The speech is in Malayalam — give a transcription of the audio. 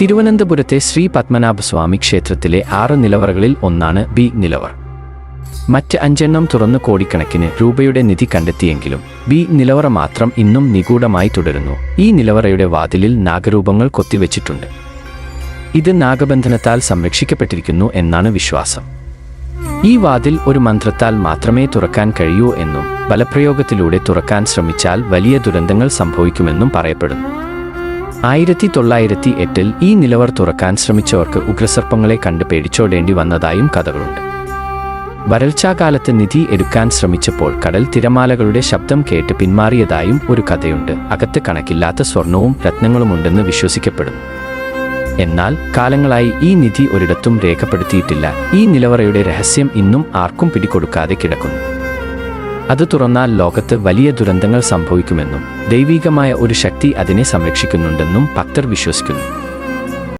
തിരുവനന്തപുരത്തെ ശ്രീ പത്മനാഭസ്വാമി ക്ഷേത്രത്തിലെ ആറ് നിലവറകളിൽ ഒന്നാണ് ബി നിലവർ. മറ്റ് അഞ്ചെണ്ണം തുറന്ന് കോടിക്കണക്കിന് രൂപയുടെ നിധി കണ്ടെത്തിയെങ്കിലും ബി നിലവറ മാത്രം ഇന്നും നിഗൂഢമായി തുടരുന്നു. ഈ നിലവറയുടെ വാതിലിൽ നാഗരൂപങ്ങൾ കൊത്തിവെച്ചിട്ടുണ്ട്. ഇത് നാഗബന്ധനത്താൽ സംരക്ഷിക്കപ്പെട്ടിരിക്കുന്നു എന്നാണ് വിശ്വാസം. ഈ വാതിൽ ഒരു മന്ത്രത്താൽ മാത്രമേ തുറക്കാൻ കഴിയൂ എന്നും ബലപ്രയോഗത്തിലൂടെ തുറക്കാൻ ശ്രമിച്ചാൽ വലിയ ദുരന്തങ്ങൾ സംഭവിക്കുമെന്നും പറയപ്പെടുന്നു. ആയിരത്തി തൊള്ളായിരത്തി എട്ടിൽ ഈ നിലവർ തുറക്കാൻ ശ്രമിച്ചവർക്ക് ഉഗ്രസർപ്പങ്ങളെ കണ്ട് പേടിച്ചോടേണ്ടി വന്നതായും കഥകളുണ്ട്. വരൾച്ചാകാലത്ത് നിധി എടുക്കാൻ ശ്രമിച്ചപ്പോൾ കടൽ തിരമാലകളുടെ ശബ്ദം കേട്ട് പിന്മാറിയതായും ഒരു കഥയുണ്ട്. അകത്ത് കണക്കില്ലാത്ത സ്വർണവും രത്നങ്ങളുമുണ്ടെന്ന് വിശ്വസിക്കപ്പെടുന്നു. എന്നാൽ കാലങ്ങളായി ഈ നിധി ഒരിടത്തും രേഖപ്പെടുത്തിയിട്ടില്ല. ഈ നിലവറയുടെ രഹസ്യം ഇന്നും ആർക്കും പിടികൊടുക്കാതെ കിടക്കുന്നു. അത് തുറന്നാൽ ലോകത്ത് വലിയ ദുരന്തങ്ങൾ സംഭവിക്കുമെന്നും ദൈവികമായ ഒരു ശക്തി അതിനെ സംരക്ഷിക്കുന്നുണ്ടെന്നും ഭക്തർ വിശ്വസിക്കുന്നു.